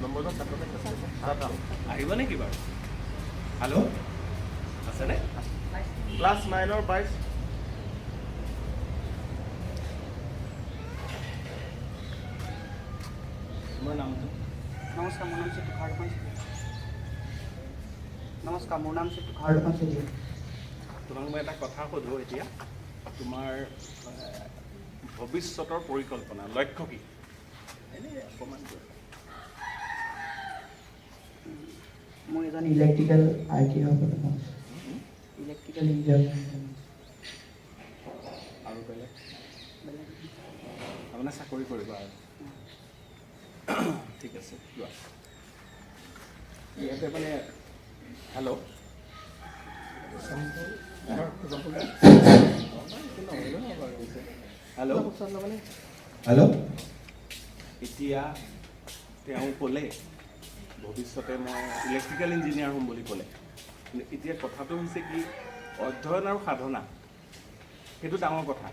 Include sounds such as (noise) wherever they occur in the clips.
তাত আহিব নেকি বাৰু? হেল্ল' আছেনে? ক্লাছ নাইনৰ বাইছ। তোমাৰ নামটো? নমস্কাৰ মোৰ নাম শ্ৰী তুষাৰ নমস্কাৰ মোৰ নাম শ্ৰী তুষাৰ তোমাক মই এটা কথা সোধোঁ এতিয়া। তোমাৰ ভৱিষ্যতৰ পৰিকল্পনা লক্ষ্য কি? এনেই অকণমান কৈ। মই এজন ইলেক্ট্ৰিকেল আই টি হ'বলৈ আছে ইলেক্ট্ৰিকেল ইঞ্জিনিয়াৰ আৰু বেলেগ? বেলেগ তাৰমানে চাকৰি কৰিবা আৰু। ঠিক আছে যোৱা। ইয়াতে মানে হেল্ল' হেল্ল' হেল্ল' এতিয়া তেওঁ ক'লে ভৱিষ্যতে মই ইলেক্ট্ৰিকেল ইঞ্জিনিয়াৰ হ'ম বুলি ক'লে। এতিয়া কথাটো হৈছে কি অধ্যয়ন আৰু সাধনা সেইটো ডাঙৰ কথা।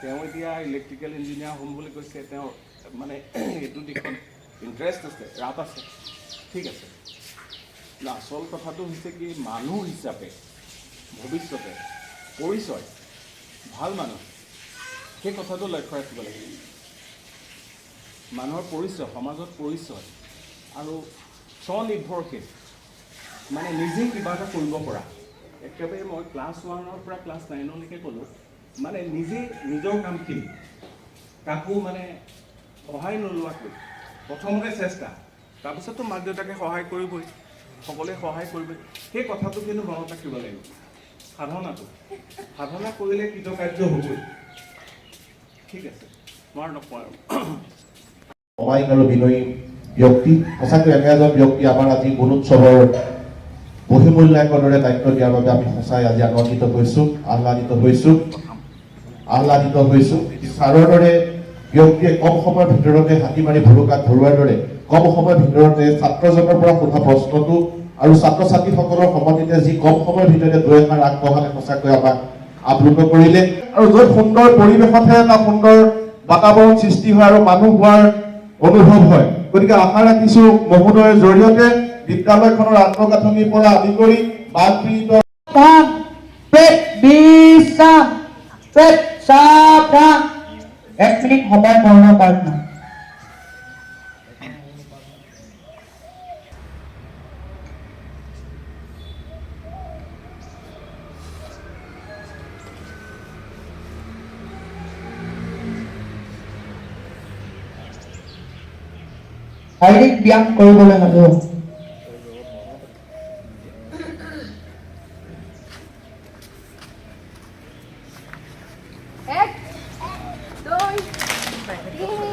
তেওঁ এতিয়া ইলেক্ট্ৰিকেল ইঞ্জিনিয়াৰ হ'ম বুলি কৈছে তেওঁ মানে (clears throat) এইটো দিশত ইণ্টাৰেষ্ট আছে ৰাপ আছে ঠিক আছে। আচল কথাটো হৈছে কি মানুহ হিচাপে ভৱিষ্যতে পৰিচয় ভাল মানুহ সেই কথাটো লক্ষ্য ৰাখিব লাগিব। মানুহৰ পৰিচয় সমাজত পৰিচয় আৰু স্বনিৰ্ভৰশীল। মানে নিজেই কিবা এটা কৰিব পৰা। একেবাৰে মই ক্লাছ ওৱানৰ পৰা ক্লাছ নাইনলৈকে ক'লোঁ মানে নিজেই নিজৰ কামখিনি, কাকো মানে সহায় নোলোৱাকৈ, প্ৰথমতে চেষ্টা তাৰপিছততো মাক দেউতাকে সহায় কৰিবই, সকলোৱে সহায় কৰিবই। সেই কথাটো কিন্তু মনত ৰাখিব লাগিব। সাধনাটো, সাধনা কৰিলে কৃতকাৰ্য হ'বই। ঠিক আছে, মই নকওঁ আৰু। অমায়িক আৰু বিনয়ী ব্যক্তি সঁচাকৈ এনে এজন ব্যক্তি আমাৰ আজি গুণোৎসৱৰ বহিমূল্যায়কৰ দৰে দায়িত্ব দিয়াৰ বাবে আমি সঁচাই আজি আনন্দিত হৈছোঁ আহ্লাদিত হৈছোঁ আহ্লাদিত হৈছোঁ। ছাৰৰ দৰে ব্যক্তিয়ে কম সময়ৰ ভিতৰতে হাতী মাৰি ভুলুকাত ভৰোৱাৰ দৰে কম সময়ৰ ভিতৰতে ছাত্ৰজনৰ পৰা সোধা প্ৰশ্নটো আৰু ছাত্ৰ ছাত্ৰীসকলৰ সন্মতিতে যি কম সময়ৰ ভিতৰতে দুই এষাৰ আগবঢ়ালে সঁচাকৈ আমাক আপ্লুত কৰিলে। আৰু য'ত সুন্দৰ পৰিৱেশতহে এটা সুন্দৰ বাতাবৰণ সৃষ্টি হয় আৰু মানুহ হোৱাৰ অনুভৱ হয়। গতিকে আশা ৰাখিছোঁ মহোদয়ৰ জৰিয়তে বিদ্যালয়খনৰ আন্তঃগাঁথনিৰ পৰা আদি কৰি বান পীড়িত কাম পেট বিশ্ৰাম পেট এক মিনিট সময় মৌন প্ৰাৰ্থনা। শাৰীৰিক ব্যায়াম কৰিবলৈ হ'লেও এক দুই তিনি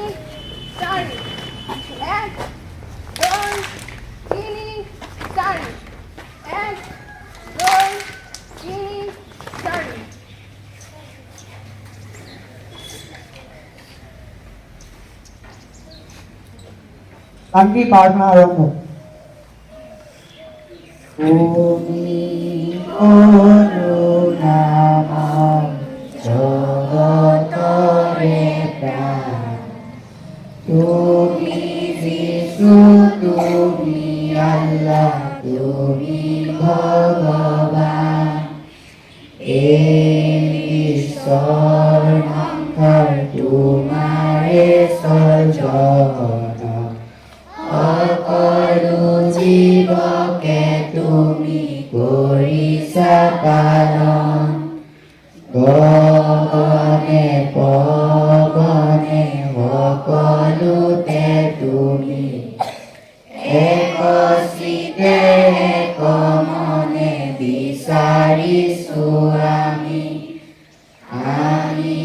अंगी पाठना आरंभ ओम ओम পালন। গগনে পৱনে সকলোতে তুমি একচিতে একমনে বিচাৰিছো আমি আমি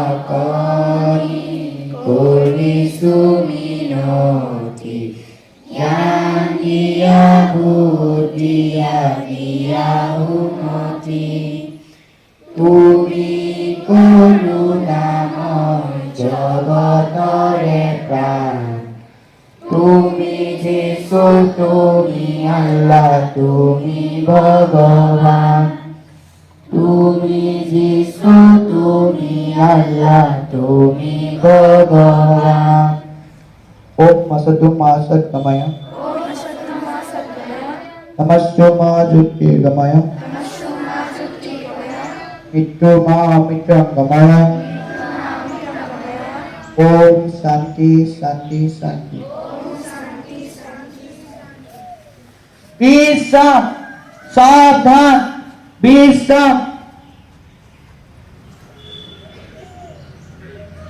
অকণি কৰিছো মিনতি জ্ঞান দিয়াহু দিয়া দিয়াহু মতি তুমি করুণাময় জগতরে প্রাণ। তুমি যে তুমি আল্লাহ, তুমি ভগবান। তুমি যিশু তুমি আল্লাহ, তুমি ভগবান। ওম মাসদুম মাসদ কমায়া नमस्यो मा ज्योतिर्गमय मृत्यु मा मित्रंगमय ओम शांति शांति शांति विश्राम सावधान विश्राम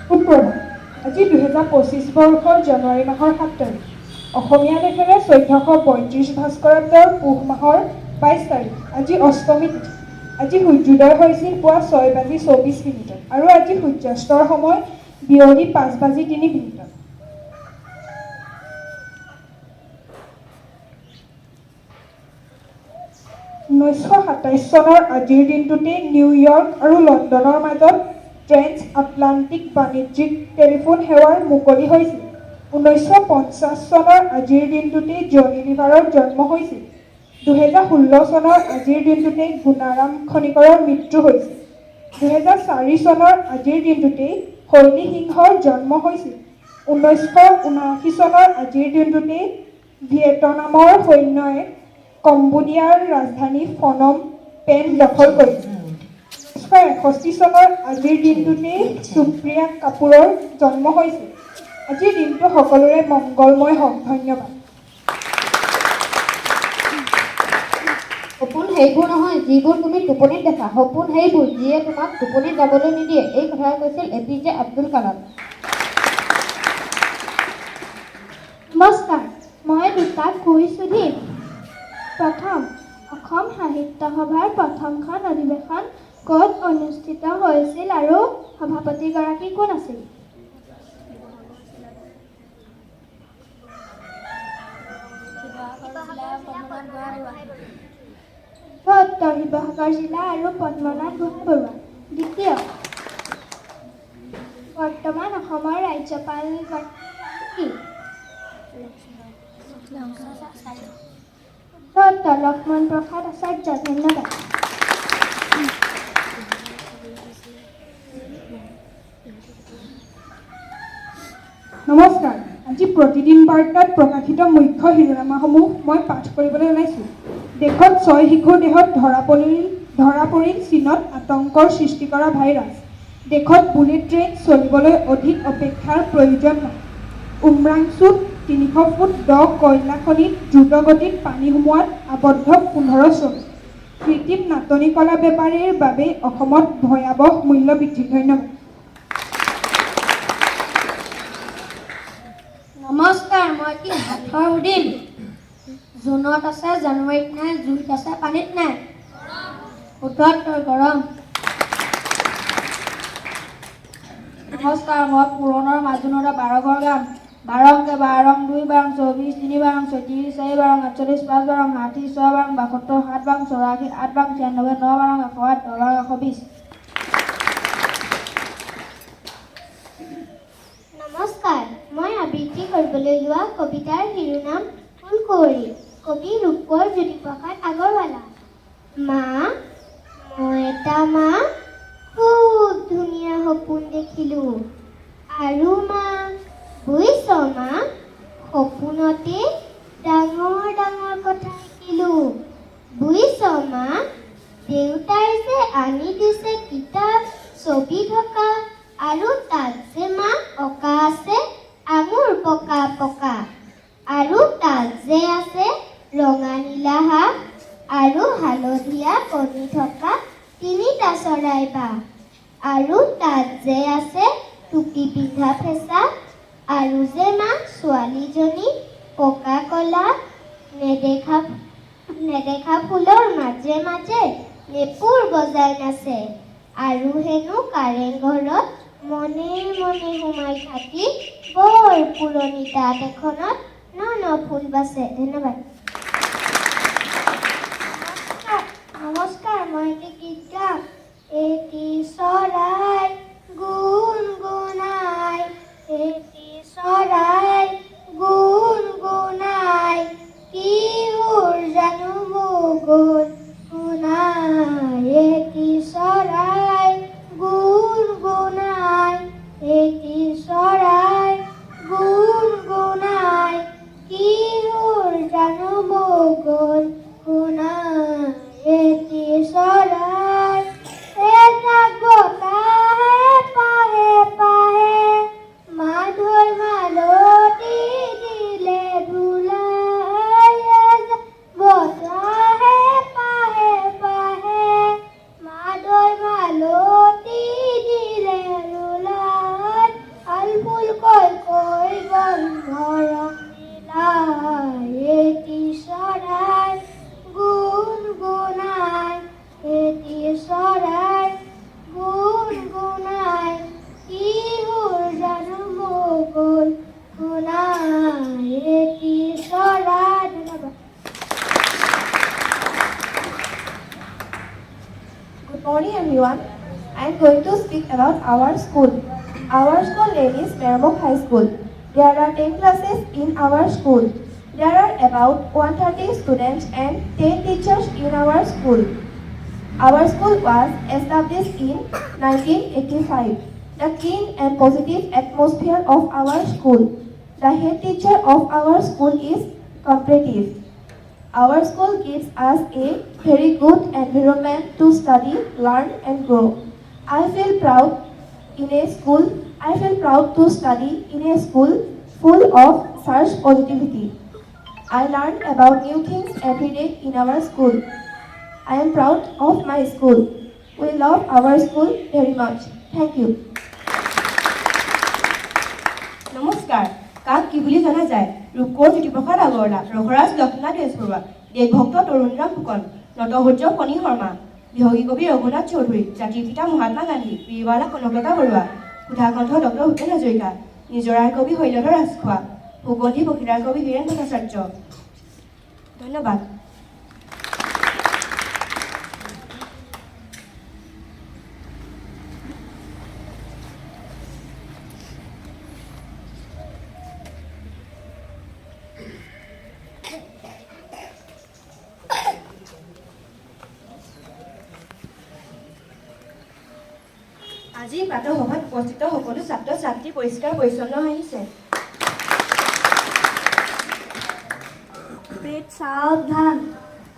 সুপ্ৰভাত আজি দুহেজাৰ পঁচিছ বৰ্ষৰ জানুৱাৰী মাহৰ সাত তাৰিখ অসমীয়া লেখেৰে চৈধ্যশ পঁয়ত্ৰিছ ভাস্কৰাব্দৰ পুহ মাহৰ বাইছ তাৰিখ। আজি অষ্টমী তিথি। আজি সূৰ্যোদয় হৈছিল পুৱা ছয় বাজি চৌবিছ মিনিটত আৰু আজি সূৰ্যাস্তৰ সময় বিয়লি পাঁচ বাজি তিনি মিনিটত। ঊনৈছশ সাতাইছ চনৰ আজিৰ দিনটোতে নিউয়ৰ্ক আৰু লণ্ডনৰ মাজত ট্ৰেন্স আটলাণ্টিক বাণিজ্যিক টেলিফোন সেৱাৰ মুকলি হৈছিল। ঊনৈছশ পঞ্চাছ চনৰ আজিৰ দিনটোতে জনি লিভাৰৰ জন্ম হৈছিল। দুহেজাৰ ষোল্ল চনৰ আজিৰ দিনটোতে গুণাৰাম খনিকৰৰ মৃত্যু হৈছিল। দুহেজাৰ চাৰি চনৰ আজিৰ দিনটোতেই শৈলী সিংহৰ জন্ম হৈছিল। ঊনৈছশ ঊনাশী চনৰ আজিৰ দিনটোতেই ভিয়েটনামৰ সৈন্যই কম্বোডিয়াৰ ৰাজধানী ফনম পেন দখল কৰিছিল। ঊনৈছশ এষষ্ঠি চনৰ আজিৰ দিনটোতেই সুপ্ৰিয়া কাপুৰৰ জন্ম হৈছিল। আজিৰ দিনটো সকলোৰে মংগলময় হওক ধন্যবাদ সপোন সেইবোৰ নহয় যিবোৰ তুমি টোপনিত দেখা। সপোন সেইবোৰ যিয়ে তোমাক টোপনিত যাবলৈ নিদিয়ে। এই কথা কৈছিল A P J Abdul Kalam নমস্কাৰ মই দুটা কুইজ সুধিম প্ৰথম অসম সাহিত্য সভাৰ প্ৰথমখন অধিৱেশন ক'ত অনুষ্ঠিত হৈছিল আৰু সভাপতিগৰাকী কোন আছিল? শিৱসাগৰ জিলা আৰু পদ্মনাথ বৰুৱা দ্বিতীয়, বৰ্তমান অসমৰ ৰাজ্যপাল কি লক্ষ্মণ প্ৰসাদ আচাৰ্য ধন্যবাদ নমস্কাৰ, আজি প্ৰতিদিন বাৰ্তাত প্ৰকাশিত মুখ্য শিৰোনামাসমূহ মই পাঠ কৰিবলৈ ওলাইছোঁ। দেশত ছয় শিশুৰ দেহত ধৰা পৰিল ধৰা পৰিল চীনত আতংকৰ সৃষ্টি কৰা ভাইৰাছ। দেশত বুলেট ট্ৰেইন চলিবলৈ অধিক অপেক্ষাৰ প্ৰয়োজন নাই উমৰাংচুত তিনিশ ফুট দ কয়লা খনিত দ্ৰুতগতিত পানী সোমোৱাত আবদ্ধ পোন্ধৰ শ্ৰমিক কৃত্ৰিম নাটনি কলা বেপাৰীৰ বাবে অসমত ভয়াৱহ মূল্য বৃদ্ধি। ধন্যবাদ। নমস্কাৰ মই কি সাঁথৰ সুধিম? জুনত আছে জানুৱাৰীত নাই জুইত আছে পানীত নাই উত্তৰ গৰম নমস্কাৰ মই পুৰণৰ মাজুনৰ বাৰঘৰ গাম বাৰংকে বাৰং দুই বাৰং চৌবিছ তিনি বাৰং ছয়ত্ৰিছ চাৰি বাৰং আঠচল্লিছ পাঁচ বাৰং ষাঠি ছয় বাৰং বাসত্তৰ সাত বাৰং চৌৰাশী আঠ বাৰং ছিয়ান্নব্বৈ ন বাৰং এশ আঠ বাৰং এশ বিছ নমস্কাৰ মই আবৃত্তি কৰিবলৈ লোৱা কবিতাৰ শিৰোনাম ফুলকুঁৱৰী কবি ৰূপকোঁৱৰ জ্যোতিপ্ৰসাদ আগৰৱালা মা মই এটা মা খুব ধুনীয়া সপোন দেখিলোঁ। আৰু মা বুজিছ মা, সপোনতে ডাঙৰ ডাঙৰ কথা শিকিলোঁ। বুজিছ মা, দেউতাই যে আনি দিছে কিতাপ, ছবি থকা, আৰু তাত যে মা অঁকা আছে, আঙুৰ পকা পকা। চৰাই বাহ আৰু তাত যে আছে টুপি পিন্ধা ফেঁচা আৰু যে মা ছোৱালীজনী পকা কলা নেদেখা নেদেখা ফুলৰ মাজে মাজে নেপুৰ বজাই নাচে। আৰু হেনো কাৰেং ঘৰত মনে মনে সোমাই থাকি বৰ পুৰণি তাঁত এখনত ন ন ফুল বাচে। ধন্যবাদ। নমস্কাৰ মই এটি গীত গাম। এটি সরাই গুন গুনাই এটি সরাই গুন গুনাই কি হুর জানু মোগল গুনাই এটি সরাই morning, everyone. I am going to speak about our school. Our school name is Mermok High School. There are 10 classes in our school. There are about 130 students and 10 teachers in our school. Our school was established in 1985. The clean and positive atmosphere of our school. The head teacher of our school is cooperative. Our school gives us a very good environment to study, learn and grow. I feel proud in a school. I feel proud to study in a school full of such positivity. I learn about new things every day in our school. I am proud of my school. We love our school very much. Thank you. Namaskar. কি বুলি জনা যায়। ৰূপকোঁৱৰ জ্যোতিপ্ৰসাদ আগৰৱালা ৰঘুৰাজ লক্ষ্মীনাথ বেজবৰুৱা দেশভক্ত তৰুণৰাম ফুকন নটসূৰ্য ফণী শৰ্মা বিহগী কবি ৰঘুনাথ চৌধুৰী জাতিৰ পিতা মহাত্মা গান্ধী বীৰবালা কনকলতা বৰুৱা সুধাকণ্ঠ ডক্টৰ ভূপেন হাজৰিকা নিজৰাৰ কবি শৈলধৰ ৰাজখোৱা সুগন্ধি বসিদাৰ কবি হীৰেণ ভট্টাচাৰ্য। ধন্যবাদ। আজি প্ৰাতঃসভাত উপস্থিত সকলো ছাত্ৰ ছাত্ৰী পৰিষ্কাৰ পৰিচ্ছন্ন হৈ আহিছে। সাৱধান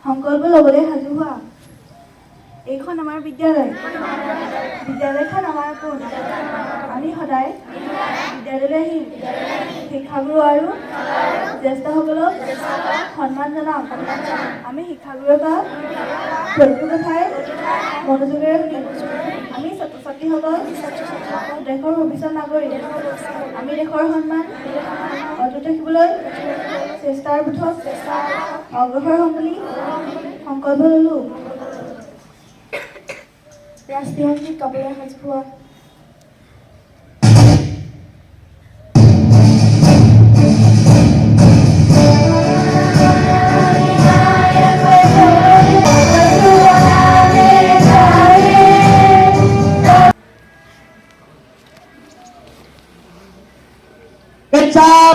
সংকল্প ল'বলৈ সাজু হোৱা। এইখন আমাৰ বিদ্যালয়। বিদ্যালয়খন আমাৰ কোন? আমি সদায় বিদ্যালয়লৈ আহিম। শিক্ষাগুৰু আৰু জ্যেষ্ঠসকলক সন্মান জনাম। আমি শিক্ষাগুৰুৰ পৰা প্ৰতিটো কথাই মনোযোগেৰে শুনিম। ছাত্ৰীসকল দেশৰ ভৱিষ্যত নাগৰিক আমি দেশৰ সন্মান অটুট ৰাখিবলৈ চেষ্টাৰ পথত অগ্ৰসৰ হ'ম বুলি সংকল্প ল'লোঁ। ৰাষ্ট্ৰীয় গাবলৈ সাজু